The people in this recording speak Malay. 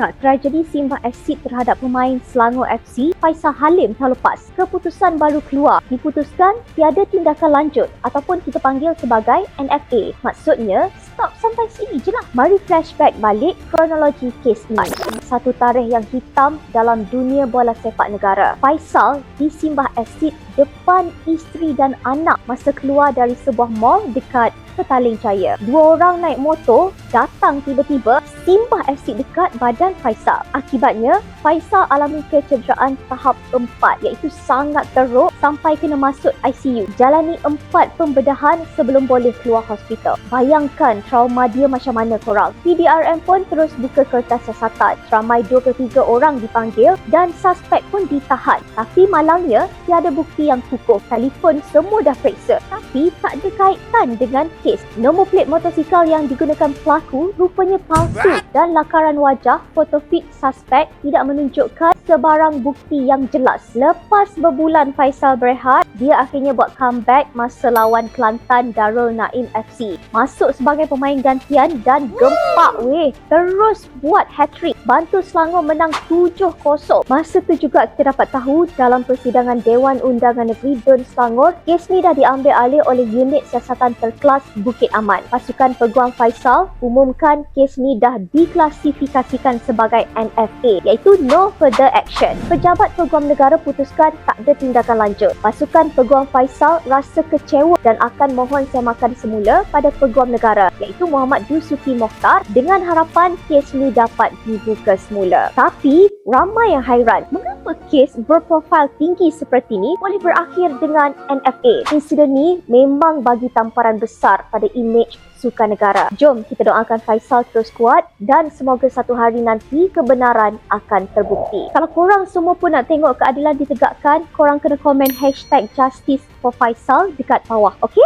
Tak, tragedi Simbah FC terhadap pemain Selangor FC, Faisal Halim tahun lepas. Keputusan baru keluar. Diputuskan tiada tindakan lanjut ataupun kita panggil sebagai NFA. Maksudnya, stop sampai sini je lah. Mari flashback balik kronologi kes ini. Satu tarikh yang hitam dalam dunia bola sepak negara. Faisal di Simbah FC depan isteri dan anak masa keluar dari sebuah mall dekat Petaling Jaya. Dua orang naik motor datang tiba-tiba simbah asid dekat badan Faisal. Akibatnya, Faisal alami kecederaan tahap empat iaitu sangat teruk sampai kena masuk ICU. Jalani empat pembedahan sebelum boleh keluar hospital. Bayangkan trauma dia macam mana korang. PDRM pun terus buka kertas siasatan. Ramai 23 orang dipanggil dan suspek pun ditahan. Tapi malangnya, tiada bukti yang kukuh. Telefon semua dah periksa. Tapi tak ada kaitan dengan kes. Nombor plate motosikal yang digunakan pelaku rupanya palsu dan lakaran wajah foto fit suspek tidak menunjukkan sebarang bukti yang jelas. Lepas berbulan Faisal berehat, dia akhirnya buat comeback masa lawan Kelantan Darul Naim FC. Masuk sebagai pemain gantian dan gempak weh. Terus buat hat-trick. Bantu Selangor menang 7-0. Masa tu juga kita dapat tahu dalam persidangan Dewan Undangan Negeri Dun Selangor, kes ni dah diambil alih oleh unit siasatan terkelas Bukit Aman. Pasukan Peguam Faisal umumkan kes ni dah diklasifikasikan sebagai NFA iaitu No Further Action. Pejabat Peguam Negara putuskan tak ada tindakan lanjut. Pasukan Peguam Faisal rasa kecewa dan akan mohon semakan semula pada Peguam Negara iaitu Muhammad Yusufi Mokhtar dengan harapan kes ni dapat dibuka semula. Tapi ramai yang hairan mengapa kes berprofil tinggi seperti ni boleh berakhir dengan NFA. Insiden ni memang bagi tamparan besar pada imej sukan negara. Jom kita doakan Faisal terus kuat dan semoga satu hari nanti kebenaran akan terbukti. Kalau korang semua pun nak tengok keadilan ditegakkan, korang kena komen hashtag justice for Faisal dekat bawah, okey?